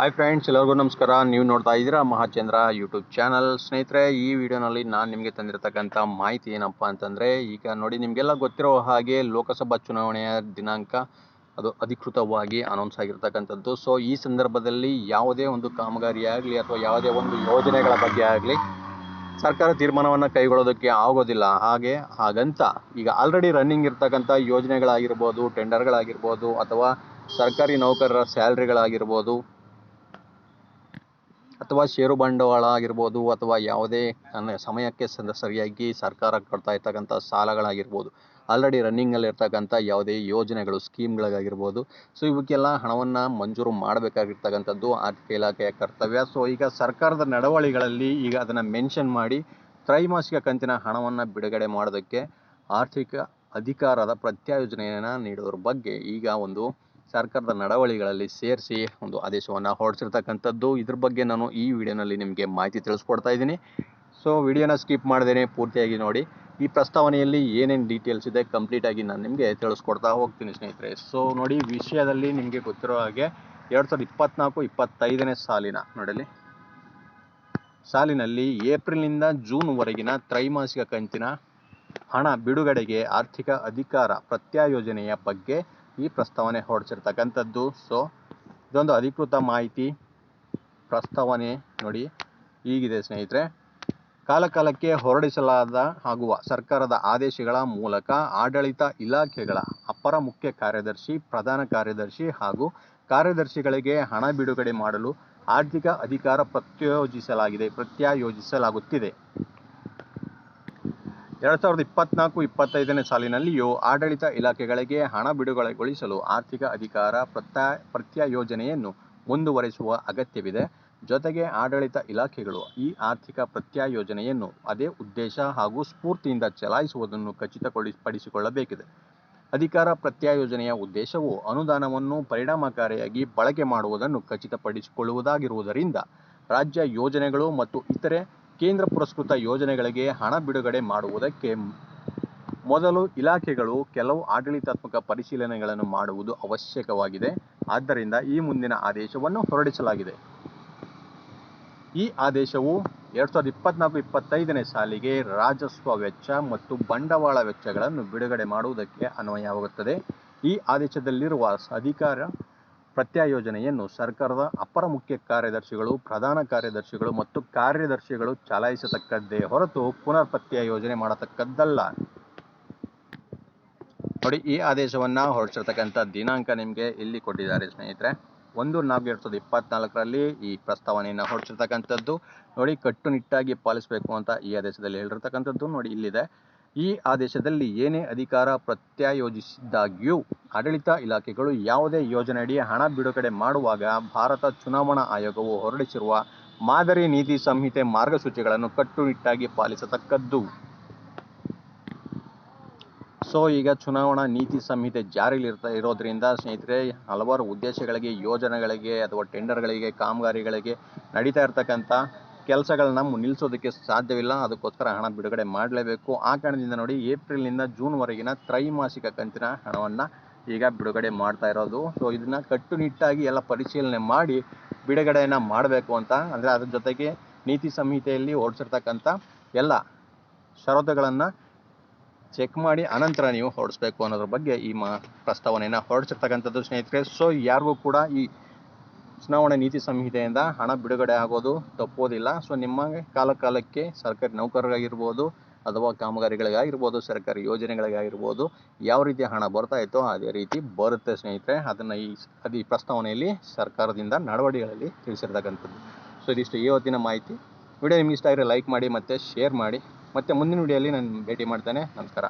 Hi friends ಎಲ್ಲರಿಗೂ ನಮಸ್ಕಾರ. ನೀವು ನೋಡ್ತಾ ಇದ್ದೀರಾ ಮಹಾಚಂದ್ರ ಯೂಟ್ಯೂಬ್ ಚಾನಲ್ ಸ್ನೇಹಿತರೆ, ಈ ವಿಡಿಯೋನಲ್ಲಿ ನಾನು ನಿಮಗೆ ತಂದಿರತಕ್ಕಂಥ ಮಾಹಿತಿ ಏನಪ್ಪ ಅಂತಂದರೆ, ಈಗ ನೋಡಿ ನಿಮಗೆಲ್ಲ ಗೊತ್ತಿರೋ ಹಾಗೆ ಲೋಕಸಭಾ ಚುನಾವಣೆಯ ದಿನಾಂಕ ಅದು ಅಧಿಕೃತವಾಗಿ ಅನೌನ್ಸ್ ಆಗಿರ್ತಕ್ಕಂಥದ್ದು. ಸೊ ಈ ಸಂದರ್ಭದಲ್ಲಿ ಯಾವುದೇ ಒಂದು ಕಾಮಗಾರಿಯಾಗಲಿ ಅಥವಾ ಯಾವುದೇ ಒಂದು ಯೋಜನೆಗಳ ಬಗ್ಗೆ ಆಗಲಿ ಸರ್ಕಾರ ತೀರ್ಮಾನವನ್ನು ಕೈಗೊಳ್ಳೋದಕ್ಕೆ ಆಗೋದಿಲ್ಲ. ಹಾಗೆ, ಹಾಗಂತ ಈಗ ಆಲ್ರೆಡಿ ರನ್ನಿಂಗ್ ಇರ್ತಕ್ಕಂಥ ಯೋಜನೆಗಳಾಗಿರ್ಬೋದು ಟೆಂಡರ್ಗಳಾಗಿರ್ಬೋದು ಅಥವಾ ಸರ್ಕಾರಿ ನೌಕರರ ಸ್ಯಾಲ್ರಿಗಳಾಗಿರ್ಬೋದು ಅಥವಾ ಷೇರು ಬಂಡವಾಳ ಆಗಿರ್ಬೋದು ಅಥವಾ ಯಾವುದೇ ಸಮಯಕ್ಕೆ ಸರಿಯಾಗಿ ಸರ್ಕಾರ ಕೊಡ್ತಾ ಇರ್ತಕ್ಕಂಥ ಸಾಲಗಳಾಗಿರ್ಬೋದು. ಆಲ್ರೆಡಿ ರನ್ನಿಂಗಲ್ಲಿರ್ತಕ್ಕಂಥ ಯಾವುದೇ ಯೋಜನೆಗಳು ಸ್ಕೀಮ್ಗಳಿಗಾಗಿರ್ಬೋದು ಸೊ ಇವಕ್ಕೆಲ್ಲ ಹಣವನ್ನು ಮಂಜೂರು ಮಾಡಬೇಕಾಗಿರ್ತಕ್ಕಂಥದ್ದು ಆರ್ಥಿಕ ಇಲಾಖೆಯ ಕರ್ತವ್ಯ. ಸೊ ಈಗ ಸರ್ಕಾರದ ನಡವಳಿಗಳಲ್ಲಿ ಈಗ ಅದನ್ನು ಮೆನ್ಷನ್ ಮಾಡಿ ತ್ರೈಮಾಸಿಕ ಕಂತಿನ ಹಣವನ್ನು ಬಿಡುಗಡೆ ಮಾಡೋದಕ್ಕೆ ಆರ್ಥಿಕ ಅಧಿಕಾರದ ಪ್ರತ್ಯಾಯೋಜನೆಯನ್ನು ನೀಡೋದ್ರ ಬಗ್ಗೆ ಈಗ ಒಂದು ಸರ್ಕಾರದ ನಡವಳಿಗಳಲ್ಲಿ ಸೇರಿಸಿ ಒಂದು ಆದೇಶವನ್ನು ಹೊರಡಿಸಿರ್ತಕ್ಕಂಥದ್ದು. ಇದ್ರ ಬಗ್ಗೆ ನಾನು ಈ ವಿಡಿಯೋನಲ್ಲಿ ನಿಮಗೆ ಮಾಹಿತಿ ತಿಳಿಸ್ಕೊಡ್ತಾ ಇದ್ದೀನಿ. ಸೊ ವಿಡಿಯೋನ ಸ್ಕಿಪ್ ಮಾಡ್ದೇನೆ ಪೂರ್ತಿಯಾಗಿ ನೋಡಿ. ಈ ಪ್ರಸ್ತಾವನೆಯಲ್ಲಿ ಏನೇನು ಡೀಟೇಲ್ಸ್ ಇದೆ ಕಂಪ್ಲೀಟಾಗಿ ನಾನು ನಿಮಗೆ ತಿಳಿಸ್ಕೊಡ್ತಾ ಹೋಗ್ತೀನಿ ಸ್ನೇಹಿತರೆ. ಸೊ ನೋಡಿ ವಿಷಯದಲ್ಲಿ ನಿಮಗೆ ಗೊತ್ತಿರೋ ಹಾಗೆ ಎರಡು ಸಾವಿರದ ಇಪ್ಪತ್ನಾಲ್ಕು ಇಪ್ಪತ್ತೈದನೇ ಸಾಲಿನ ನೋಡಲಿ ಸಾಲಿನಲ್ಲಿ ಏಪ್ರಿಲ್ನಿಂದ ಜೂನ್ವರೆಗಿನ ತ್ರೈಮಾಸಿಕ ಕಂತಿನ ಹಣ ಬಿಡುಗಡೆಗೆ ಆರ್ಥಿಕ ಅಧಿಕಾರ ಪ್ರತ್ಯಾಯೋಜನೆಯ ಬಗ್ಗೆ ಈ ಪ್ರಸ್ತಾವನೆ ಹೊರಡಿಸಿರ್ತಕ್ಕಂಥದ್ದು. ಸೊ ಇದೊಂದು ಅಧಿಕೃತ ಮಾಹಿತಿ ಪ್ರಸ್ತಾವನೆ ನೋಡಿ ಹೀಗಿದೆ ಸ್ನೇಹಿತರೆ. ಕಾಲಕಾಲಕ್ಕೆ ಹೊರಡಿಸಲಾದ ಆಗುವ ಸರ್ಕಾರದ ಆದೇಶಗಳ ಮೂಲಕ ಆಡಳಿತ ಇಲಾಖೆಗಳ ಅಪರ ಮುಖ್ಯ ಕಾರ್ಯದರ್ಶಿ, ಪ್ರಧಾನ ಕಾರ್ಯದರ್ಶಿ ಹಾಗೂ ಕಾರ್ಯದರ್ಶಿಗಳಿಗೆ ಹಣ ಬಿಡುಗಡೆ ಮಾಡಲು ಆರ್ಥಿಕ ಅಧಿಕಾರ ಪ್ರತ್ಯೋಜಿಸಲಾಗಿದೆ ಪ್ರತ್ಯಾಯೋಜಿಸಲಾಗುತ್ತಿದೆ. ಎರಡು ಸಾವಿರದ ಇಪ್ಪತ್ನಾಲ್ಕು ಇಪ್ಪತ್ತೈದನೇ ಸಾಲಿನಲ್ಲಿಯೂ ಆಡಳಿತ ಇಲಾಖೆಗಳಿಗೆ ಹಣ ಬಿಡುಗಡೆಗೊಳಿಸಲು ಆರ್ಥಿಕ ಅಧಿಕಾರ ಪ್ರತ್ಯಾ ಯೋಜನೆಯನ್ನು ಮುಂದುವರೆಸುವ ಅಗತ್ಯವಿದೆ. ಜೊತೆಗೆ ಆಡಳಿತ ಇಲಾಖೆಗಳು ಈ ಆರ್ಥಿಕ ಪ್ರತ್ಯಯೋಜನೆಯನ್ನು ಅದೇ ಉದ್ದೇಶ ಹಾಗೂ ಸ್ಫೂರ್ತಿಯಿಂದ ಚಲಾಯಿಸುವುದನ್ನು ಖಚಿತಪಡಿಸಿಕೊಳ್ಳಬೇಕಿದೆ. ಅಧಿಕಾರ ಪ್ರತ್ಯಾಯೋಜನೆಯ ಉದ್ದೇಶವು ಅನುದಾನವನ್ನು ಪರಿಣಾಮಕಾರಿಯಾಗಿ ಬಳಕೆ ಮಾಡುವುದನ್ನು ಖಚಿತಪಡಿಸಿಕೊಳ್ಳುವುದಾಗಿರುವುದರಿಂದ ರಾಜ್ಯ ಯೋಜನೆಗಳು ಮತ್ತು ಇತರೆ ಕೇಂದ್ರ ಪುರಸ್ಕೃತ ಯೋಜನೆಗಳಿಗೆ ಹಣ ಬಿಡುಗಡೆ ಮಾಡುವುದಕ್ಕೆ ಮೊದಲು ಇಲಾಖೆಗಳು ಕೆಲವು ಆಡಳಿತಾತ್ಮಕ ಪರಿಶೀಲನೆಗಳನ್ನು ಮಾಡುವುದು ಅವಶ್ಯಕವಾಗಿದೆ. ಆದ್ದರಿಂದ ಈ ಮುಂದಿನ ಆದೇಶವನ್ನು ಹೊರಡಿಸಲಾಗಿದೆ. ಈ ಆದೇಶವು ಎರಡು ಸಾವಿರದ ಇಪ್ಪತ್ನಾಲ್ಕು ಇಪ್ಪತ್ತೈದನೇ ಸಾಲಿಗೆ ರಾಜಸ್ವ ವೆಚ್ಚ ಮತ್ತು ಬಂಡವಾಳ ವೆಚ್ಚಗಳನ್ನು ಬಿಡುಗಡೆ ಮಾಡುವುದಕ್ಕೆ ಅನ್ವಯವಾಗುತ್ತದೆ. ಈ ಆದೇಶದಲ್ಲಿರುವ ಅಧಿಕಾರ ಪ್ರತ್ಯಾಯೋಜನೆಯನ್ನು ಸರ್ಕಾರದ ಅಪರ ಮುಖ್ಯ ಕಾರ್ಯದರ್ಶಿಗಳು, ಪ್ರಧಾನ ಕಾರ್ಯದರ್ಶಿಗಳು ಮತ್ತು ಕಾರ್ಯದರ್ಶಿಗಳು ಚಲಾಯಿಸತಕ್ಕದ್ದೇ ಹೊರತು ಪುನರ್ ಯೋಜನೆ ಮಾಡತಕ್ಕದ್ದಲ್ಲ. ನೋಡಿ, ಈ ಆದೇಶವನ್ನು ಹೊರಡಿಸಿರ್ತಕ್ಕಂಥ ದಿನಾಂಕ ನಿಮಗೆ ಇಲ್ಲಿ ಕೊಟ್ಟಿದ್ದಾರೆ ಸ್ನೇಹಿತರೆ. ಒಂದು ನಾಲ್ಕು ಎರಡು ಸಾವಿರದ ಇಪ್ಪತ್ನಾಲ್ಕರಲ್ಲಿ ಈ ಪ್ರಸ್ತಾವನೆಯನ್ನು ಹೊರಡಿಸಿರ್ತಕ್ಕಂಥದ್ದು. ನೋಡಿ, ಕಟ್ಟುನಿಟ್ಟಾಗಿ ಪಾಲಿಸಬೇಕು ಅಂತ ಈ ಆದೇಶದಲ್ಲಿ ಹೇಳಿರ್ತಕ್ಕಂಥದ್ದು ನೋಡಿ ಇಲ್ಲಿದೆ. ಈ ಆದೇಶದಲ್ಲಿ ಏನೇ ಅಧಿಕಾರ ಪ್ರತ್ಯಾಯೋಜಿಸಿದ್ದಾಗ್ಯೂ ಆಡಳಿತ ಇಲಾಖೆಗಳು ಯಾವುದೇ ಯೋಜನೆಯಡಿ ಹಣ ಬಿಡುಗಡೆ ಮಾಡುವಾಗ ಭಾರತ ಚುನಾವಣಾ ಆಯೋಗವು ಹೊರಡಿಸಿರುವ ಮಾದರಿ ನೀತಿ ಸಂಹಿತೆ ಮಾರ್ಗಸೂಚಿಗಳನ್ನು ಕಟ್ಟುನಿಟ್ಟಾಗಿ ಪಾಲಿಸತಕ್ಕದ್ದು. ಸೊ, ಈಗ ಚುನಾವಣಾ ನೀತಿ ಸಂಹಿತೆ ಜಾರಿಯಲ್ಲಿರ್ತ ಇರೋದ್ರಿಂದ ಸ್ನೇಹಿತರೆ, ಹಲವಾರು ಉದ್ದೇಶಗಳಿಗೆ, ಯೋಜನೆಗಳಿಗೆ ಅಥವಾ ಟೆಂಡರ್ಗಳಿಗೆ, ಕಾಮಗಾರಿಗಳಿಗೆ ನಡೀತಾ ಇರ್ತಕ್ಕಂಥ ಕೆಲಸಗಳನ್ನ ನಿಲ್ಲಿಸೋದಕ್ಕೆ ಸಾಧ್ಯವಿಲ್ಲ. ಅದಕ್ಕೋಸ್ಕರ ಹಣ ಬಿಡುಗಡೆ ಮಾಡಲೇಬೇಕು. ಆ ಕಾರಣದಿಂದ ನೋಡಿ ಏಪ್ರಿಲ್ನಿಂದ ಜೂನ್ವರೆಗಿನ ತ್ರೈಮಾಸಿಕ ಕಂತಿನ ಹಣವನ್ನು ಈಗ ಬಿಡುಗಡೆ ಮಾಡ್ತಾ ಇರೋದು. ಸೊ ಇದನ್ನು ಕಟ್ಟುನಿಟ್ಟಾಗಿ ಎಲ್ಲ ಪರಿಶೀಲನೆ ಮಾಡಿ ಬಿಡುಗಡೆಯನ್ನು ಮಾಡಬೇಕು ಅಂತ. ಅಂದರೆ ಅದ್ರ ಜೊತೆಗೆ ನೀತಿ ಸಂಹಿತೆಯಲ್ಲಿ ಹೊರಡಿಸಿರ್ತಕ್ಕಂಥ ಎಲ್ಲ ಷರತ್ತುಗಳನ್ನು ಚೆಕ್ ಮಾಡಿ ಅನಂತರ ನೀವು ಹೊರಡಿಸ್ಬೇಕು ಅನ್ನೋದ್ರ ಬಗ್ಗೆ ಈ ಮಾ ಪ್ರಸ್ತಾವನೆಯನ್ನು ಹೊರಡಿಸಿರ್ತಕ್ಕಂಥದ್ದು ಸ್ನೇಹಿತರೆ. ಸೊ ಯಾರಿಗೂ ಕೂಡ ಈ ಚುನಾವಣೆ ನೀತಿ ಸಂಹಿತೆಯಿಂದ ಹಣ ಬಿಡುಗಡೆ ಆಗೋದು ತಪ್ಪೋದಿಲ್ಲ. ಸೊ ನಿಮ್ಮ ಕಾಲ ಕಾಲಕ್ಕೆ ಸರ್ಕಾರಿ ನೌಕರರಾಗಿರ್ಬೋದು ಅಥವಾ ಕಾಮಗಾರಿಗಳಿಗಾಗಿರ್ಬೋದು, ಸರ್ಕಾರಿ ಯೋಜನೆಗಳಿಗಾಗಿರ್ಬೋದು ಯಾವ ರೀತಿ ಹಣ ಬರ್ತಾ ಇತ್ತೋ ಅದೇ ರೀತಿ ಬರುತ್ತೆ ಸ್ನೇಹಿತರೆ. ಅದನ್ನು ಈ ಅದು ಈ ಪ್ರಸ್ತಾವನೆಯಲ್ಲಿ ಸರ್ಕಾರದಿಂದ ನಡವಳಿಕೆಗಳಲ್ಲಿ ತಿಳಿಸಿರ್ತಕ್ಕಂಥದ್ದು. ಸೊ ಇದಿಷ್ಟು ಇವತ್ತಿನ ಮಾಹಿತಿ. ವಿಡಿಯೋ ನಿಮ್ಗೆ ಇಷ್ಟ ಆಗಿದ್ರೆ ಲೈಕ್ ಮಾಡಿ ಮತ್ತು ಶೇರ್ ಮಾಡಿ. ಮತ್ತು ಮುಂದಿನ ವಿಡಿಯೋಲಿ ನಾನು ಭೇಟಿ ಮಾಡ್ತೇನೆ. ನಮಸ್ಕಾರ.